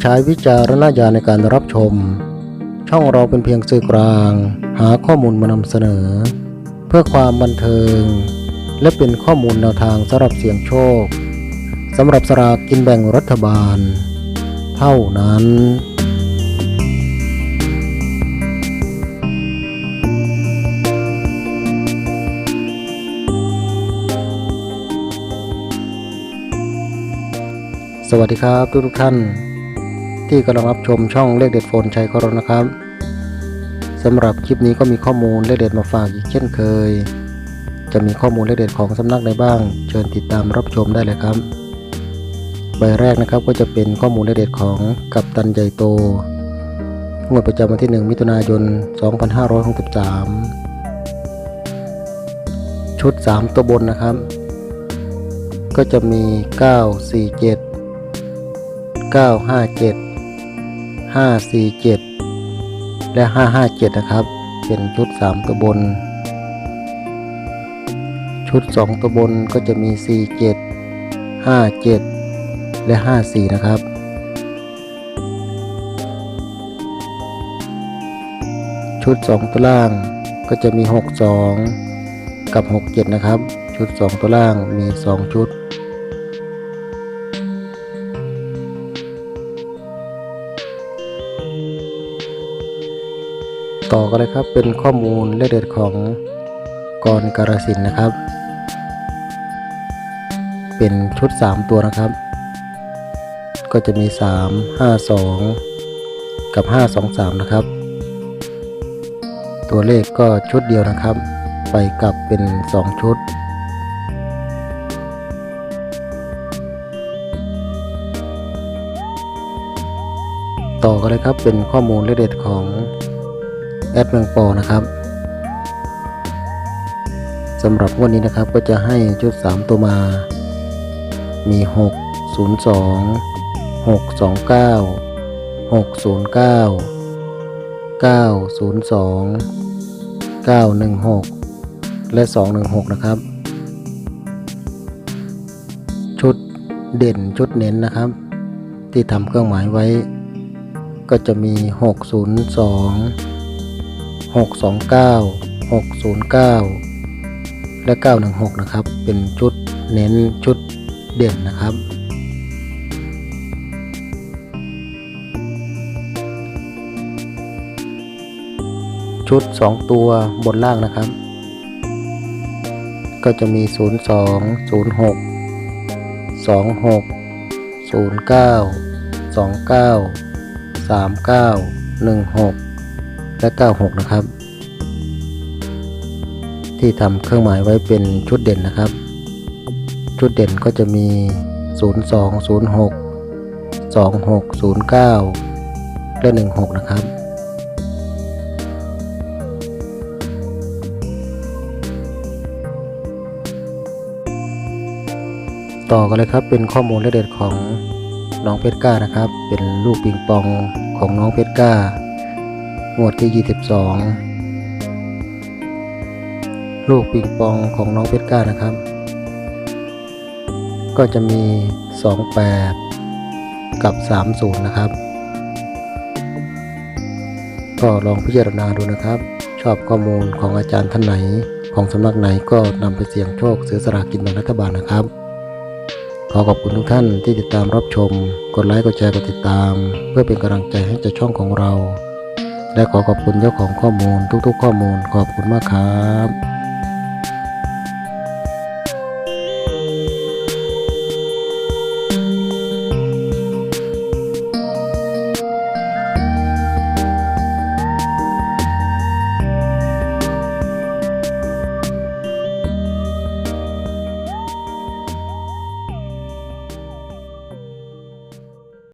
ใช้วิจารณญาณในการรับชม ช่องเราเป็นเพียงสื่อกลาง หาข้อมูลมานำเสนอ เพื่อความบันเทิง และเป็นข้อมูลแนวทางสำหรับเสี่ยงโชคสำหรับสลากกินแบ่งรัฐบาล เท่านั้นสวัสดีครับทุกทุกท่าน ที่กำลังรับชมช่องเลขเด็ดโฟนชัยครนะครับสำหรับคลิปนี้ก็มีข้อมูลเลขเด็ดมาฝากอีกเช่นเคย จะมีข้อมูลเลขเด็ดของสำนักใดบ้าง เชิญติดตามรับชมได้เลยครับใบแรกนะครับก็จะเป็นข้อมูลเลขเด็ดของกัปตันใหญ่โตงวดประจำวันที่ 1 มิถุนายน 2563 ชุด 3 ตัวบนนะครับ ก็จะมี 947 957 547 และ 557 นะครับ เป็นชุด 3 ตัวบน ชุด 2 ตัวบนก็จะมี 47 57 และ 54 นะครับชุด 2 ตัวล่างก็จะมี 62 กับ 67 นะครับ ชุด 2 ตัวล่างมี 2 ชุด ต่อกันเลยครับเป็นข้อมูลเลขเด็ดของกรการสินนะครับ เป็นชุด 3 ตัวนะครับ ก็จะมี 3 5 2 กับ 5 2 3 นะครับ ตัวเลขก็ชุดเดียวนะครับ ไปกลับเป็น 2 ชุดต่อกันเลยครับเป็นข้อมูลเลขเด็ดของ แอดเมืองปอนะครับสำหรับวันนี้นะครับก็จะให้ชุด 3 ตัวมา มี 6 0 2 6 2 9 6 0 9 9 0 2 9 1 6 และ 216 นะครับ ชุดเด่นชุดเน้นนะครับ ที่ทำเครื่องหมายไว้ ก็จะมี 602 629 609 และ 916 นะครับ เป็นชุดเน้นชุดเด่นนะครับ ชุด 2 ตัวบนล่างนะครับ ก็จะมี 02 06 26 09 29 39 16 และ 96 นะครับ ที่ทำเครื่องหมายไว้เป็นชุดเด่นนะครับ ชุดเด่นก็จะมี 02 06 26 09 และ 16 นะครับ ต่อกันเลยครับเป็นข้อมูลละเด็ดของน้องเพชรก้านะครับ เป็นลูกปิงปองของน้องเพชรก้า งวดที่ 22 ลูกปิงปองของน้องเพชรก้านะครับ ก็จะมี 28 กับ 30 นะครับ ก็ลองพิจารณาดูนะครับ ชอบข้อมูลของอาจารย์ท่านไหนของสำนักไหนก็นำไปเสี่ยงโชคซื้อสลากกินแบ่งรัฐบาลนะครับ ขอขอบคุณทุกท่านที่ติดตามรับชม กดไลค์ กดแชร์ กดติดตาม เพื่อเป็นกำลังใจให้กับช่องของเรา และขอขอบคุณเจ้าของข้อมูลทุกๆ ข้อมูลขอบคุณมากครับ